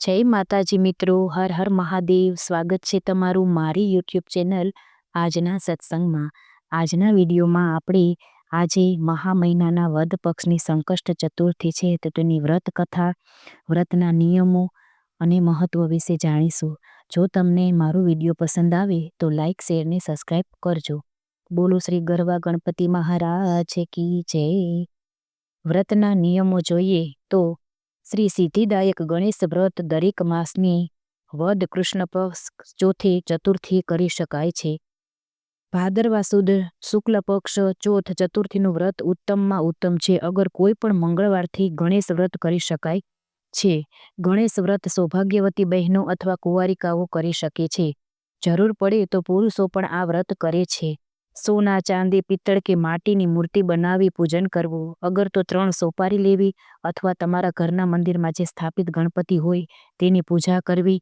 જય માતાજી મિત્રો, હર હર મહાદેવ. સ્વાગત છે તમારું મારી યુટ્યુબ ચેનલ આજના સત્સંગમાં. આજના વિડીયોમાં આપણે આજે મહા મહિનાના વદ પક્ષની સંકષ્ટ ચતુર્થી છે તો તેની વ્રત કથા, વ્રતના નિયમો અને મહત્વ વિશે જાણીશું. જો તમને મારો વીડિયો પસંદ આવે તો લાઇક શેર ને સબસ્ક્રાઈબ કરજો. બોલો શ્રી ગરવા ગણપતિ મહારાજ કી જય. વ્રતના નિયમો જોઈએ તો શ્રી સિદ્ધિદાયક ગણેશ વ્રત દરેક માસની વદ કૃષ્ણ પક્ષ ચોથી ચતુર્થી કરી શકાય છે. ભાદરવા સુદ શુક્લ પક્ષ ચોથ ચતુર્થીનું વ્રત ઉત્તમમાં ઉત્તમ છે, અગર કોઈ પણ મંગળવારથી ગણેશ વ્રત કરી શકાય છે. ગણેશ વ્રત સૌભાગ્યવતી બહેનો અથવા કુંવારિકાઓ કરી શકે છે. જરૂર પડે તો પુરુષો પણ આ વ્રત કરે છે. સોના, ચાંદી, પિત્તળ કે માટીની મૂર્તિ બનાવી પૂજન કરવું. અગર તો ત્રણ સોપારી લેવી અથવા તમારા ઘરના મંદિરમાં જે સ્થાપિત ગણપતિ હોય તેની પૂજા કરવી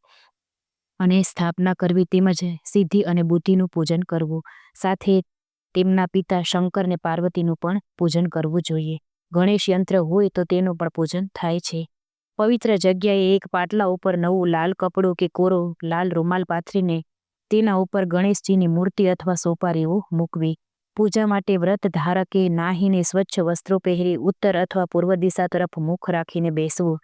અને સ્થાપના કરવી તેમજ સિદ્ધિ અને બુદ્ધિનું પૂજન કરવું. સાથે તેમના પિતા શંકર ને પાર્વતીનું પણ પૂજન કરવું જોઈએ. ગણેશ યંત્ર હોય તો તેનું પણ પૂજન થાય છે. પવિત્ર જગ્યાએ એક પાટલા ઉપર નવું લાલ કપડું કે કોરો લાલ રૂમાલ પાથરીને તેના ઉપર ગણેશજીની મૂર્તિ અથવા સોપારીઓ મૂકવી. પૂજા માટે વ્રત ધારકે નાહીને સ્વચ્છ વસ્ત્રો પહેરી ઉત્તર અથવા પૂર્વ દિશા તરફ મુખ રાખીને બેસવું.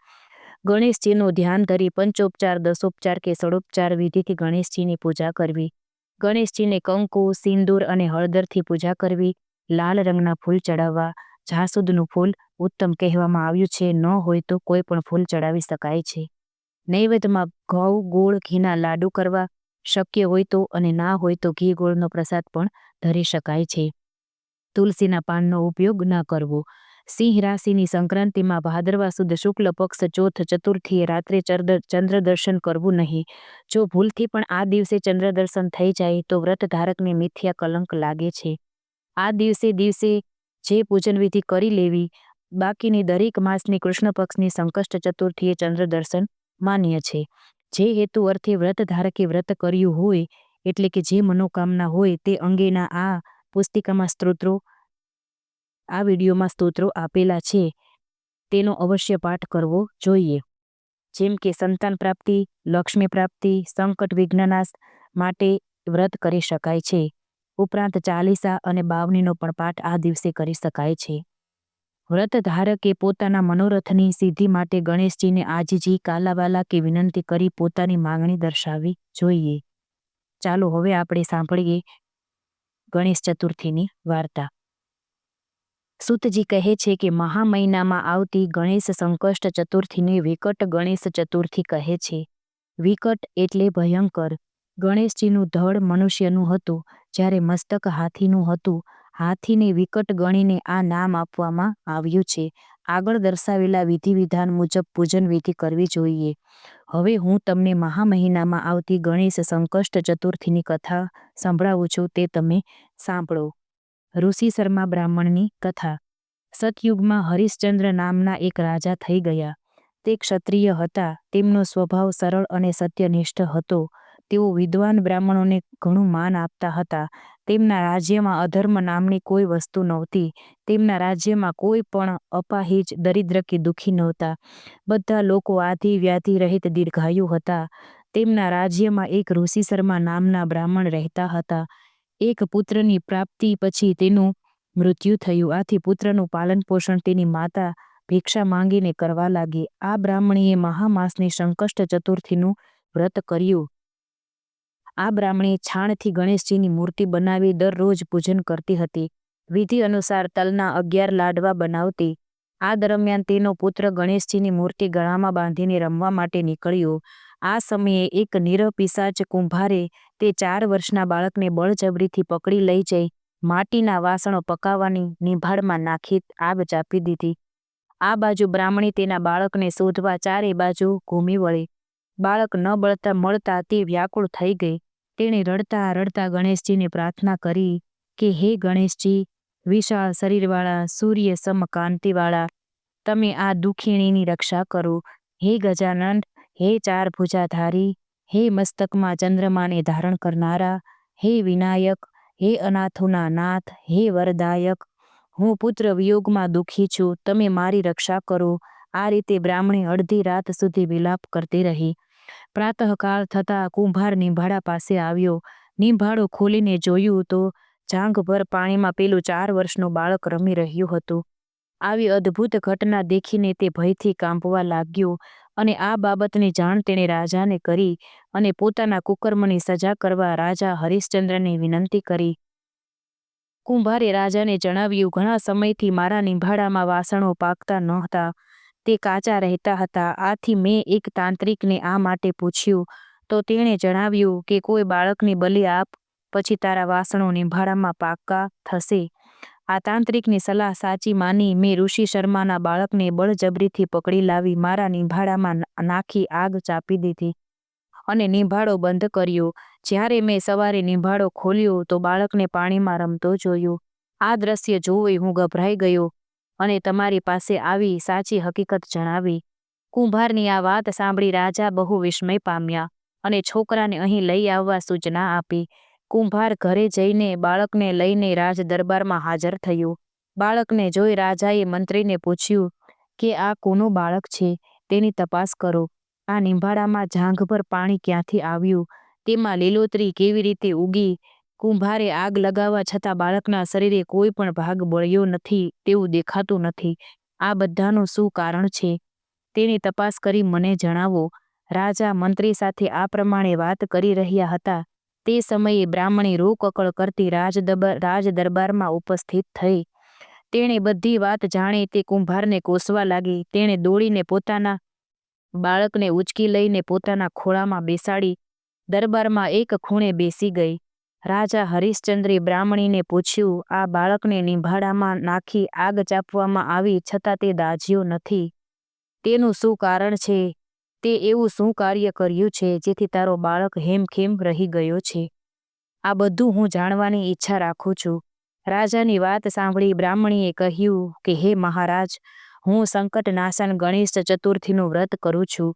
ગણેશજીનું ધ્યાન ધરી પંચોપચાર, દસોપચાર કે ષડોપચાર વિધિથી ગણેશજીની પૂજા કરવી. ગણેશજીને કંકુ, સિંદૂર અને હળદરથી પૂજા કરવી. લાલ રંગના ફૂલ ચડાવવા. જાસૂદનું ફૂલ ઉત્તમ કહેવામાં આવ્યું છે. ન હોય તો કોઈ પણ ફૂલ ચડાવી શકાય છે. નૈવેદ્યમાં ઘઉં, ગોળ, ઘીના લાડુ કરવા. શક્ય હોય તો અને ના હોય તો ઘી ગોળનો પ્રસાદ પણ ધરી શકાય છે. તુલસીના પાનનો ઉપયોગ ન કરવો. સિંહ રાશિની સંક્રાંતિમાં ભાદરવા સુદ શુક્લ પક્ષ ચોથ ચતુર્થીએ રાત્રે ચંદ્ર દર્શન કરવું નહીં. જો ભૂલથી પણ આ દિવસે ચંદ્ર દર્શન થઈ જાય તો વ્રત ધારકને મિથ્યા કલંક લાગે છે. આ દિવસે દિવસે જે પૂજન વિધિ કરી લેવી, બાકીની દરેક માસની કૃષ્ણ પક્ષની સંકષ્ટ ચતુર્થીએ ચંદ્ર દર્શન માન્ય છે. જે હેતુ અર્થે વ્રત ધારકે વ્રત કર્યું હોય, એટલે કે જે મનોકામના હોય તે અંગેના આ પુસ્તિકામાં સ્ત્રોત્રો, આ વિડીયોમાં સ્તોત્રો આપેલા છે. તેનો અવશ્ય પાઠ કરવો જોઈએ. જેમ કે સંતાન પ્રાપ્તિ, લક્ષ્મી પ્રાપ્તિ, સંકટ વિઘ્નનાશ માટે વ્રત કરી શકાય છે. ઉપરાંત ચાલીસા અને બાવનીનો પણ પાઠ આ દિવસે કરી શકાય છે. વ્રત ધારકે પોતાના મનોરથની સિદ્ધિ માટે ગણેશજીને આજીજી કાલાવાલા કે વિનંતી કરી પોતાની માંગણી દર્શાવવી જોઈએ. ચાલો હવે આપણે સાંભળીએ ગણેશ ચતુર્થીની વાર્તા. સુતજી કહે છે કે મહા મહિનામાં આવતી ગણેશ સંકષ્ટ ચતુર્થીને વિકટ ગણેશ ચતુર્થી કહે છે. વિકટ એટલે ભયંકર. ગણેશજીનું ધડ મનુષ્યનું હતું, જ્યારે મસ્તક હાથીનું હતું હાથીને વિકટ ગણીને આ નામ આપવામાં આવ્યું છે. આગળ દર્શાવેલા વિધિ વિધાન મુજબ પૂજન વિધિ કરવી જોઈએ. હવે હું તમને મહા મહિનામાં આવતી ગણેશ સંકષ્ટ ચતુર્થીની કથા સંભળાવું છું, તે તમે સાંભળો. ઋષિ શર્મા બ્રાહ્મણની કથા. સતયુગમાં હરિશ્ચંદ્ર નામના એક રાજા થઈ ગયા. તે ક્ષત્રિય હતા. તેમનો સ્વભાવ સરળ અને સત્યનિષ્ઠ હતો. તેઓ વિદ્વાન બ્રાહ્મણોને ઘણું માન આપતા હતા. તેમના રાજ્યમાં અધર્મ નામની કોઈ વસ્તુ નહોતી. તેમના રાજ્યમાં કોઈ પણ અપાહિજ, દરિદ્ર કે દુઃખી નહોતા. બધા લોકો આધિ વ્યાધિ રહિત દીર્ઘાયુ હતા. તેમના રાજ્યમાં એક ઋષિ શર્મા નામના બ્રાહ્મણ રહેતા હતા. એક પુત્રની પ્રાપ્તિ પછી તેનું મૃત્યુ થયું. આથી પુત્રનું પાલન પોષણ તેની માતા ભિક્ષા માંગીને કરવા લાગી. આ બ્રાહ્મણીએ મહામાસની સંકષ્ટ ચતુર્થીનું વ્રત કર્યું. આ બ્રાહ્મણી છાણથી ગણેશજીની મૂર્તિ બનાવી દરરોજ પૂજન કરતી હતી. વિધિ અનુસાર તલના અગિયાર લાડવા બનાવતી. આ દરમિયાન તેનો પુત્ર ગણેશજીની મૂર્તિ ગળામાં બાંધીને રમવા માટે નીકળ્યો. આ સમયે એક નીરવ કુંભારે તે ચાર વર્ષના બાળકને બળજબરીથી પકડી લઈ જઈ માટીના વાસણો પકાવવાની નિભાળમાં નાખી આગ ચાપી દીધી. આ બાજુ બ્રાહ્મણી તેના બાળકને શોધવા ચારે બાજુ ઘૂમી વળી. બાળક ન બળતા મળતા તે વ્યાકુળ થઈ ગઈ. તેણે રડતા રડતા ગણેશજીને પ્રાર્થના કરી કે, હે ગણેશજી, વિશાળ શરીરવાળા, સૂર્ય સમ કાંતિવાળા, તમે આ દુખીણીની રક્ષા કરો. હે ગજાનંદ, હે ચાર ભુજાધારી, હે મસ્તકમાં ચંદ્રમાને ધારણ કરનારા, હે વિનાયક, હે અનાથોના નાથ, હે વરદાયક, હું પુત્ર વિયોગમાં દુઃખી છું. તમે મારી રક્ષા કરો. આ રીતે બ્રાહ્મણી અડધી રાત સુધી વિલાપ કરતી રહી. પ્રાતઃકાળ થતાં કુંભાર નિંભાળા પાસે આવ્યો. નિંભાળો ખોલીને જોયું તો જાંઘભર પાણીમાં પેલું ચાર વર્ષનું બાળક રમી રહ્યું હતું. આવી અદ્ભુત ઘટના દેખીને તે ભયથી કાંપવા લાગ્યો અને આ બાબતની જાણ તેણે રાજાને કરી અને પોતાના કુકર્મની સજા કરવા રાજા હરિશ્ચંદ્રને વિનંતી કરી. કુંભારે રાજાને જણાવ્યું, ઘણા સમયથી મારા નિંભાળામાં વાસણો પાકતા નહોતા. તે કાચા રહેતા હતા. આથી મેં એક તાંત્રિકને આ માટે પૂછ્યું. તો તેણે જણાવ્યું કે કોઈ બાળકની બલિ આપ, પછી તારા વાસણો નિંભાળામાં પાકા થશે. આ તાંત્રિકની સલાહ સાચી માની મેં ઋષિ શર્માના બાળકને બળજબરીથી પકડી લાવી મારા નિંભાળામાં નાખી આગ ચાપી દીધી. અને નિંભાડો બંધ કર્યો. જ્યારે મેં સવારે નિંભાડો ખોલ્યો તો બાળકને પાણીમાં રમતો જોયો. આ દ્રશ્ય જોઈ હું ગભરાઈ ગયો. અને તમારી પાસે આવી સાચી હકીકત જણાવી. કુંભારની આ વાત સાંભળી રાજા બહુ વિસ્મય પામ્યા અને છોકરાને અહીં લઈ આવવા સૂચના આપી. કુંભાર ઘરે જઈને બાળકને લઈને રાજ દરબારમાં હાજર થયું. બાળકને જોઈ રાજાએ મંત્રીને પૂછ્યું કે, આ કોનું બાળક છે? તેની તપાસ કરો. આ નિંભાળામાં જાંઘભર પાણી ક્યાંથી આવ્યું? તેમાં લીલોતરી કેવી રીતે ઉગી? કુંભારે આગ લગાવવા છતાં બાળકના શરીરે કોઈ પણ ભાગ બળ્યો નથી તેવું દેખાતું નથી. આ બધાનું શું કારણ છે? તેની તપાસ કરી મને જણાવો. રાજા મંત્રી સાથે આ પ્રમાણે વાત કરી રહ્યા હતા. તે સમયે બ્રાહ્મણી રોકકળ કરતી રાજ દરબારમાં ઉપસ્થિત થઈ. તેણે બધી વાત જાણી તે કુંભારને કોસવા લાગી. તેણે દોડીને પોતાના બાળકને ઉચકી લઈને પોતાના ખોળામાં બેસાડી. દરબારમાં એક ખૂણે બેસી ગઈ. રાજા હરિશ્ચંદ્રી બ્રાહ્મણીને પૂછ્યું, આ બાળકને નિંભાડામાં નાખી આગ ચાપવામાં આવી છતાં તે દાઝ્યો નથી. તેનું શું કારણ છે? તે એવું શું કાર્ય કર્યું છે જેથી તારો બાળક હેમખેમ રહી ગયો છે? આ બધું હું જાણવાની ઈચ્છા રાખું છું. રાજાની વાત સાંભળી બ્રાહ્મણીએ કહ્યું કે, હે મહારાજ, હું સંકટ નાશન ગણેશ ચતુર્થીનું વ્રત કરું છું.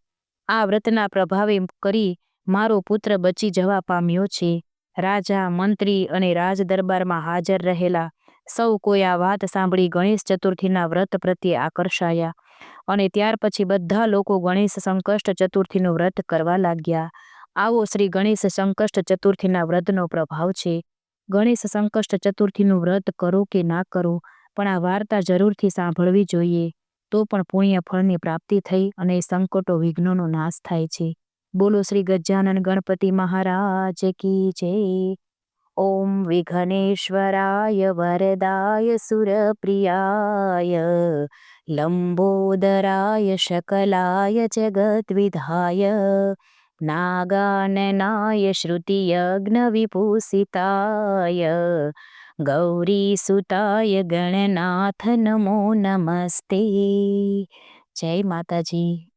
આ વ્રતના પ્રભાવે કરી મારો પુત્ર બચી જવા પામ્યો છે. રાજા, મંત્રી અને રાજ દરબારમાં હાજર રહેલા સૌ કોઈ આ વાત સાંભળી ગણેશ ચતુર્થીના વ્રત પ્રત્યે આકર્ષાયા અને ત્યાર પછી બધા લોકો ગણેશ સંકષ્ટ ચતુર્થીનું વ્રત કરવા લાગ્યા. આવો શ્રી ગણેશ સંકષ્ટ ચતુર્થીના વ્રતનો પ્રભાવ છે. ગણેશ સંકષ્ટ ચતુર્થીનું વ્રત કરો કે ના કરો, પણ આ વાર્તા જરૂરથી સાંભળવી જોઈએ. તો પણ પુણ્ય ફળની પ્રાપ્તિ થઈ અને સંકટો વિઘ્નોનો નાશ થાય છે. બોલો શ્રી ગજાનન ગણપતિ મહારાજ કી જય. ઓમ વિઘ્નેશ્વરાય વરદાય સુરપ્રિયાય. લંબોદરાય શકલાય જગદ્વિધાય. નાગાનનાય શ્રુતિયજ્ઞવિભૂષિતાય. ગૌરીસુતાય ગણનાથ નમો નમસ્તે. જય માતાજી.